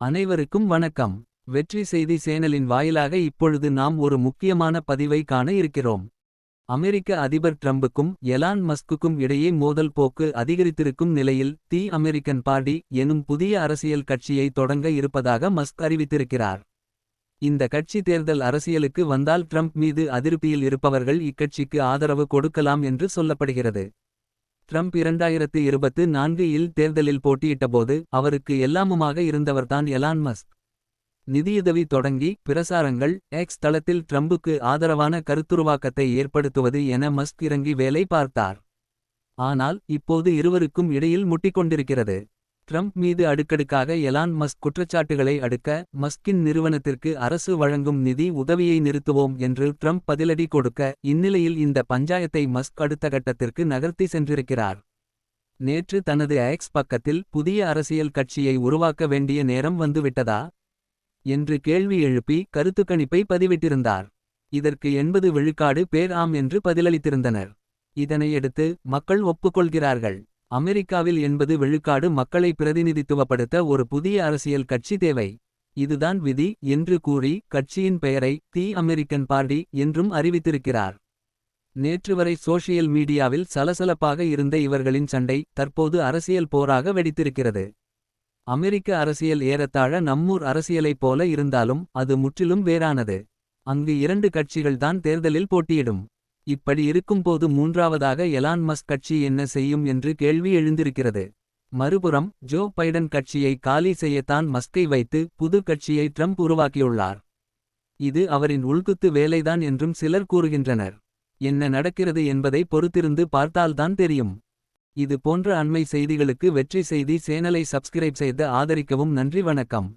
அனைவருக்கும் வணக்கம். வெற்றி செய்தி சேனலின் வாயிலாக இப்பொழுது நாம் ஒரு முக்கியமான பதிவை காண இருக்கிறோம். அமெரிக்க அதிபர் ட்ரம்புக்கும் எலான் மஸ்குக்கும் இடையே மோதல் போக்கு அதிகரித்திருக்கும் நிலையில் தி அமெரிக்கன் பார்ட்டி எனும் புதிய அரசியல் கட்சியை தொடங்க இருப்பதாக மஸ்க் அறிவித்திருக்கிறார். இந்த கட்சி தேர்தல் அரசியலுக்கு வந்தால் ட்ரம்ப் மீது அதிருப்தியில் இருப்பவர்கள் இக்கட்சிக்கு ஆதரவு கொடுக்கலாம் என்று சொல்லப்படுகிறது. ட்ரம்ப் இரண்டாயிரத்து இருபத்து நான்கு இல் தேர்தலில் போட்டியிட்டபோது அவருக்கு எல்லாமுமாக இருந்தவர்தான் எலான் மஸ்க். நிதியுதவி தொடங்கி பிரசாரங்கள் எக்ஸ் தளத்தில் ட்ரம்புக்கு ஆதரவான கருத்துருவாக்கத்தை ஏற்படுத்துவது என மஸ்க் இறங்கி வேலை பார்த்தார். ஆனால் இப்போது இருவருக்கும் இடையில் முட்டிக்கொண்டிருக்கிறது. ட்ரம்ப் மீது அடுக்கடுக்காக எலான் மஸ்க் குற்றச்சாட்டுகளை அடுக்க மஸ்கின் நிறுவனத்திற்கு அரசு வழங்கும் நிதி உதவியை நிறுத்துவோம் என்று ட்ரம்ப் பதிலடி கொடுக்க இந்நிலையில் இந்த பஞ்சாயத்தை மஸ்க் அடுத்த கட்டத்திற்கு நகர்த்தி சென்றிருக்கிறார். நேற்று தனது எக்ஸ் பக்கத்தில் புதிய அரசியல் கட்சியை உருவாக்க வேண்டிய நேரம் வந்துவிட்டதா? என்று கேள்வி எழுப்பி கருத்துக்கணிப்பை பதிவிட்டிருந்தார். இதற்கு எண்பது விழுக்காடு பேர் ஆம் என்று பதிலளித்திருந்தனர். இதனையடுத்து மக்கள் ஒப்புக்கொள்கிறார்கள். அமெரிக்காவில் எண்பது விழுக்காடு மக்களை பிரதிநிதித்துவப்படுத்த ஒரு புதிய அரசியல் கட்சி தேவை. இதுதான் விதி என்று கூறி கட்சியின் பெயரை தி அமெரிக்கன் பார்டி என்றும் அறிவித்திருக்கிறார். நேற்று வரை சோஷியல் மீடியாவில் சலசலப்பாக இருந்த இவர்களின் சண்டை தற்போது அரசியல் போராக வெடித்திருக்கிறது. அமெரிக்க அரசியல் ஏறத்தாழ நம்மூர் அரசியலைப் போல இருந்தாலும் அது முற்றிலும் வேறானது. அங்கு இரண்டு கட்சிகள்தான் தேர்தலில் போட்டியிடும். இப்படி இருக்கும்போது மூன்றாவதாக எலான் மஸ்க் கட்சி என்ன செய்யும் என்று கேள்வி எழுந்திருக்கிறது. மறுபுறம் ஜோ பைடன் கட்சியை காலி செய்யத்தான் மஸ்கை வைத்து புது கட்சியை ட்ரம்ப் உருவாக்கியுள்ளார். இது அவரின் உள்குத்து வேலைதான் என்றும் சிலர் கூறுகின்றனர். என்ன நடக்கிறது என்பதை பொறுத்திருந்து பார்த்தால்தான் தெரியும். இது போன்ற அண்மை செய்திகளுக்கு வெற்றி செய்தி சேனலை சப்ஸ்கிரைப் செய்து ஆதரிக்கவும் நன்றி வணக்கம்.